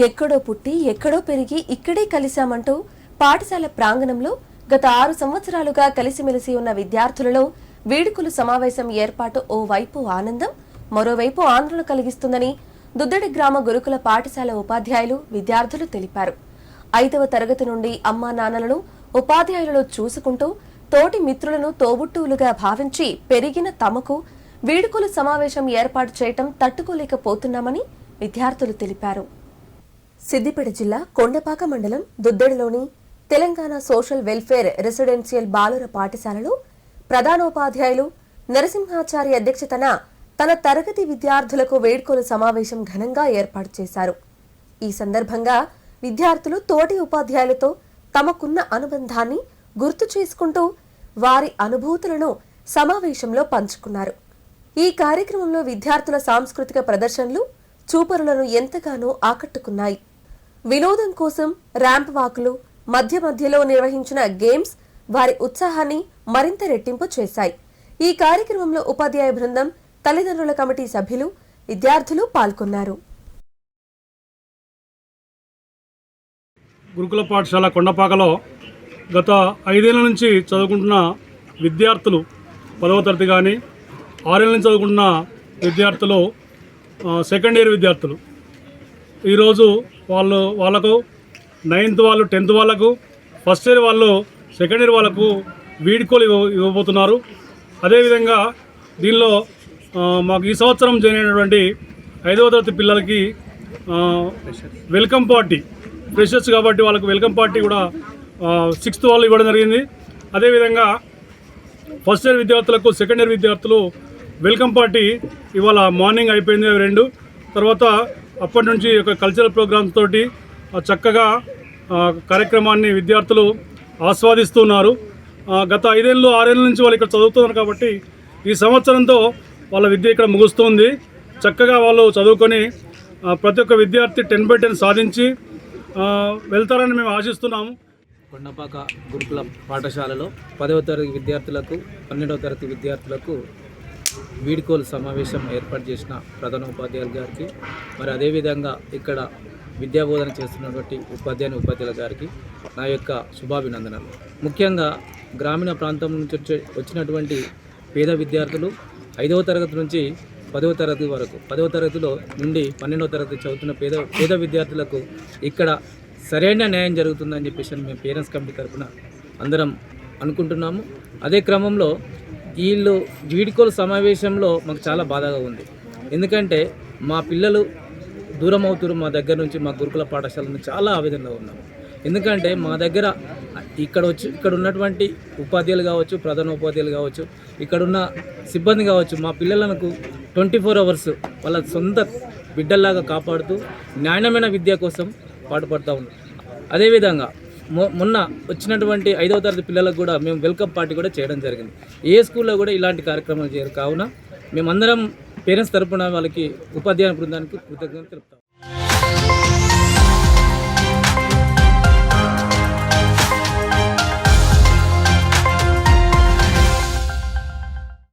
ఎక్కడో పుట్టి ఎక్కడో పెరిగి ఇక్కడే కలిశామంటూ పాఠశాల ప్రాంగణంలో గత ఆరు సంవత్సరాలుగా కలిసిమెలిసి ఉన్న విద్యార్థులలో వేడుకలు సమావేశం ఏర్పాటు ఓ వైపు ఆనందం మరోవైపు ఆందోళన కలిగిస్తుందని దుద్దడి గ్రామ గురుకుల పాఠశాల ఉపాధ్యాయులు విద్యార్థులు తెలిపారు. ఐదవ తరగతి నుండి అమ్మా నాన్నలను ఉపాధ్యాయులలో చూసుకుంటూ తోటి మిత్రులను తోబుట్టువులుగా భావించి పెరిగిన తమకు వీడుకోలు సమావేశం ఏర్పాటు చేయటం తట్టుకోలేకపోతున్నామని విద్యార్థులు తెలిపారు. సిద్దిపేట జిల్లా కొండపాక మండలం దుద్దడిలోని తెలంగాణ సోషల్ వెల్ఫేర్ రెసిడెన్షియల్ బాలుర పాఠశాలలో ప్రధానోపాధ్యాయులు నరసింహాచారి అధ్యక్షతన తన తరగతి విద్యార్థులకు వేడుకోలు సమావేశం ఘనంగా ఏర్పాటు చేశారు. ఈ సందర్భంగా విద్యార్థులు తోటి ఉపాధ్యాయులతో తమకున్న అనుబంధాన్ని గుర్తు చేసుకుంటూ వారి అనుభూతులను సమావేశంలో పంచుకున్నారు. ఈ కార్యక్రమంలో విద్యార్థుల సాంస్కృతిక ప్రదర్శనలు చూపరులను ఎంతగానో ఆకట్టుకున్నాయి. వినోదం కోసం ర్యాంప్ వాకులు మధ్య మధ్యలో నిర్వహించిన గేమ్స్ వారి ఉత్సాహాన్ని మరింత రెట్టింపు చేశాయి. ఈ కార్యక్రమంలో ఉపాధ్యాయ బృందం తల్లిదండ్రుల కమిటీ సభ్యులు విద్యార్థులు పాల్గొన్నారు. గురుకుల పాఠశాల కొండపాకలో గత ఐదేళ్ళ నుంచి చదువుకుంటున్న విద్యార్థులు పదవ తరగతి కానీ ఆరేళ్ళ నుంచి చదువుకుంటున్న విద్యార్థులు సెకండ్ ఇయర్ విద్యార్థులు. ఈరోజు వాళ్ళు వాళ్ళకు నైన్త్ వాళ్ళు టెన్త్ వాళ్ళకు ఫస్ట్ ఇయర్ వాళ్ళు సెకండ్ ఇయర్ వాళ్ళకు వీడ్కోలు ఇవ్వ ఇవ్వబోతున్నారు. అదేవిధంగా దీనిలో మాకు ఈ సంవత్సరం జాయిన్ అయినటువంటి ఐదవ తరగతి పిల్లలకి వెల్కమ్ పార్టీ ఫ్రెషర్స్ కాబట్టి వాళ్ళకు వెల్కమ్ పార్టీ కూడా సిక్స్త్ వాళ్ళు ఇవ్వడం జరిగింది. అదేవిధంగా ఫస్ట్ ఇయర్ విద్యార్థులకు సెకండ్ ఇయర్ విద్యార్థులు వెల్కమ్ పార్టీ ఇవాళ మార్నింగ్ అయిపోయింది అవి రెండు. తర్వాత అప్పటి నుంచి ఒక కల్చరల్ ప్రోగ్రామ్స్ తోటి చక్కగా కార్యక్రమాన్ని విద్యార్థులు ఆస్వాదిస్తున్నారు. గత ఐదేళ్ళు ఆరేళ్ళ నుంచి వాళ్ళు ఇక్కడ చదువుతున్నారు కాబట్టి ఈ సంవత్సరంతో వాళ్ళ విద్య ఇక్కడ ముగుస్తుంది. చక్కగా వాళ్ళు చదువుకొని ప్రతి ఒక్క విద్యార్థి టెన్ బై టెన్ సాధించి వెళ్తారని మేము ఆశిస్తున్నాము. కొండపాక గురుకుల పాఠశాలలో పదవ తరగతి విద్యార్థులకు పన్నెండవ తరగతి విద్యార్థులకు వీడ్కోలు సమావేశం ఏర్పాటు చేసిన ప్రధాన ఉపాధ్యాయులు గారికి మరి అదేవిధంగా ఇక్కడ విద్యాబోధన చేస్తున్నటువంటి ఉపాధ్యాయుని ఉపాధ్యాయుల గారికి నా యొక్క శుభాభినందనలు. ముఖ్యంగా గ్రామీణ ప్రాంతం నుంచి వచ్చే- వచ్చినటువంటి పేద విద్యార్థులు ఐదవ తరగతి నుంచి పదవ తరగతి వరకు పదవ తరగతిలో నుండి పన్నెండవ తరగతి చదువుతున్న పేద పేద విద్యార్థులకు ఇక్కడ సరైన న్యాయం జరుగుతుందని చెప్పేసి మేము పేరెంట్స్ కమిటీ తరఫున అందరం అనుకుంటున్నాము. అదే క్రమంలో వీళ్ళు వీడ్కోలు సమావేశంలో మాకు చాలా బాధగా ఉంది. ఎందుకంటే మా పిల్లలు దూరం అవుతున్నారు మా దగ్గర నుంచి మా గురుకుల పాఠశాల నుంచి చాలా ఆవేదనలో ఉన్నాము ఎందుకంటే మా దగ్గర ఇక్కడ వచ్చి ఇక్కడ ఉన్నటువంటి ఉపాధ్యాయులు కావచ్చు ప్రధాన ఉపాధ్యాయులు కావచ్చు ఇక్కడ ఉన్న సిబ్బంది కావచ్చు మా పిల్లలకు ట్వంటీ ఫోర్ అవర్స్ వాళ్ళ సొంత బిడ్డల్లాగా కాపాడుతూ నాణ్యమైన విద్య కోసం పాటుపడుతూ ఉన్నారు. అదేవిధంగా మొన్న వచ్చినటువంటి ఐదవ తరగతి పిల్లలకు కూడా మేము వెల్కమ్ పార్టీ కూడా చేయడం జరిగింది. ఏ స్కూల్లో కూడా ఇలాంటి కార్యక్రమాలు చేయరు. కావున మేమందరం పేరెంట్స్ తరపున వాళ్ళకి ఉపాధ్యాయ బృందానికి కృతజ్ఞతలు తెలుపుతాం.